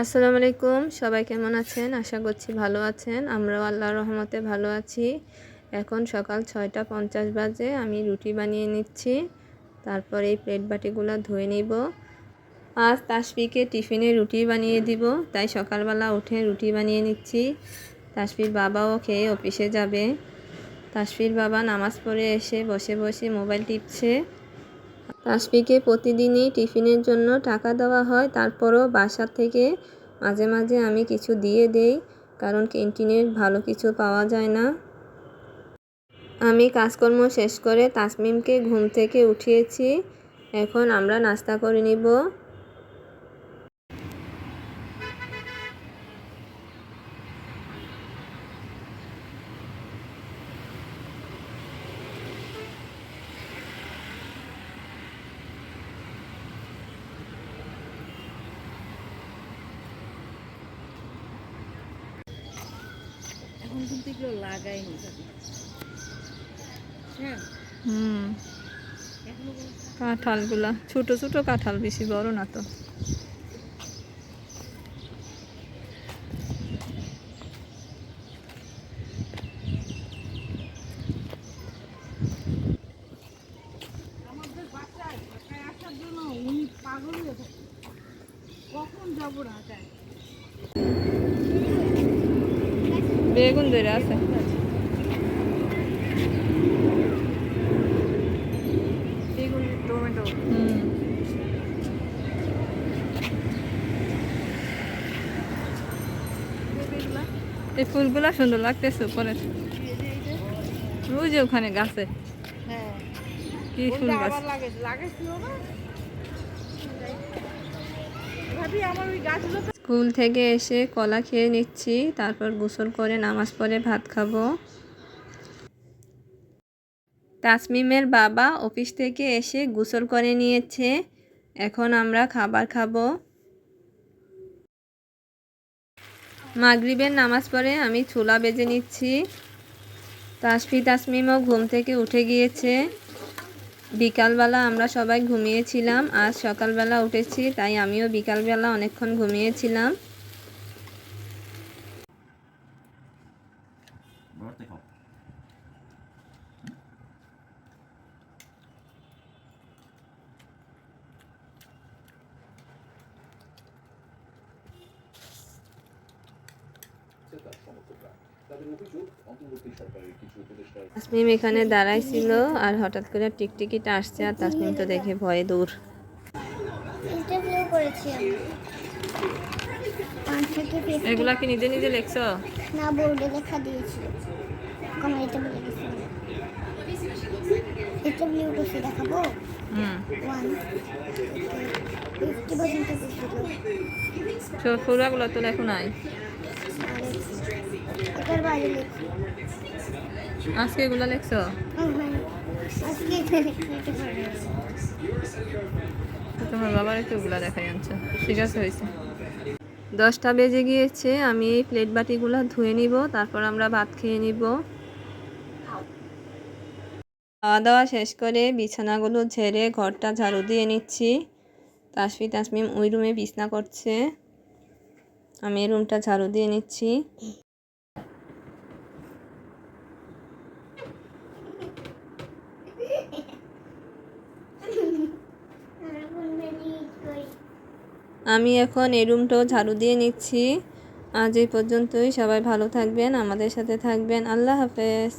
আসসালামু আলাইকুম। সবাই কেমন আছেন? আশা করছি ভালো আছেন। আমরাও আল্লাহ রহমতে ভালো আছি। এখন সকাল ছয়টা পঞ্চাশ বাজে। আমি রুটি বানিয়ে নিচ্ছি। তারপর এই প্লেট বাটিগুলো ধুয়ে নিব। আজ তাসফিকে টিফিনে রুটি বানিয়ে দিব। তাই সকালবেলা উঠে রুটি বানিয়ে নিচ্ছি। তাসপির বাবাও খেয়ে অফিসে যাবে। তাসপির বাবা নামাজ পড়ে এসে বসে বসে মোবাইল টিপছে। তাসফিকে প্রতিদিনই টিফিনের জন্য টাকা দেওয়া হয়, তারপরও বাসা থেকে মাঝে মাঝে আমি কিছু দিয়ে দেই, কারণ ক্যান্টিনের ভালো কিছু পাওয়া যায় না। আমি কাজকর্ম শেষ করে তাসমিমকে ঘুম থেকে উঠিয়েছি, এখন আমরা নাস্তা করে নিব। এখন কিন্তু এগুলো লাগাই নি যাবে হ্যাঁ হুম কাঁঠালগুলা ছোট ছোট কাঁঠাল বেশি বড় না তো। কখন যাব ঢাকায় বেগুন ধরে আছে এই ফুলগুলা সুন্দর লাগতেছে উপরে যে ওখানে গাছে কি ফুল গাছ লাগে আমার ওই গাছগুলো স্কুল থেকে এসে কলা খেয়ে নিচ্ছি, তারপর গোসল করে নামাজ পড়ে ভাত খাব। তাসমিমের বাবা অফিস থেকে এসে গোসল করে নিয়েছে, এখন আমরা খাবার খাব। মাগরিবের নামাজ পড়ে আমি ছোলা বেজে নিচ্ছি। তাসফি তাসমিমও ঘুম থেকে উঠে গিয়েছে। বিকালবেলা আমরা সবাই ঘুমিয়েছিলাম আজ সকালবেলা উঠেছি তাই আমিও বিকালবেলা অনেকক্ষণ ঘুমিয়েছিলাম ik op. তাসমিম এখানে দাঁড়াইছিল আর হঠাৎ করে টিকটিকিটা আসছে আর তাসমিম তো দেখে ভয়ে দূর। এগুলা কি নিজে নিজে লেখছো? না বোর্ডে লেখা দিয়েছিল বলে করছি দেখাবো? হুম। ওয়ান ফিফটি পর্যন্ত করছিল পুরাগুলো তো লেখো নাই। বাইরে লিখছি আজকে এগুলো লেখছো। আজকে তোমার বাবার একটু ওগুলা দেখাই আনছো। ঠিক আছে হয়েছে। দশটা বেজে গিয়েছে আমি এই প্লেট বাটিগুলো ধুয়ে নিব তারপর আমরা ভাত খেয়ে নিব। খাওয়া দাওয়া শেষ করে বিছানাগুলো ঝেড়ে ঘরটা ঝাড়ু দিয়ে নিচ্ছি। তাসফি তাসমিম ওই রুমে বিছনা করছে। আমি এই রুমটা ঝাড়ু দিয়ে নিচ্ছি। আমি এখন এই রুমটাও ঝাড়ু দিয়ে নিচ্ছি। আজ এই পর্যন্তই। সবাই ভালো থাকবেন, আমাদের সাথে থাকবেন। আল্লাহ হাফেজ।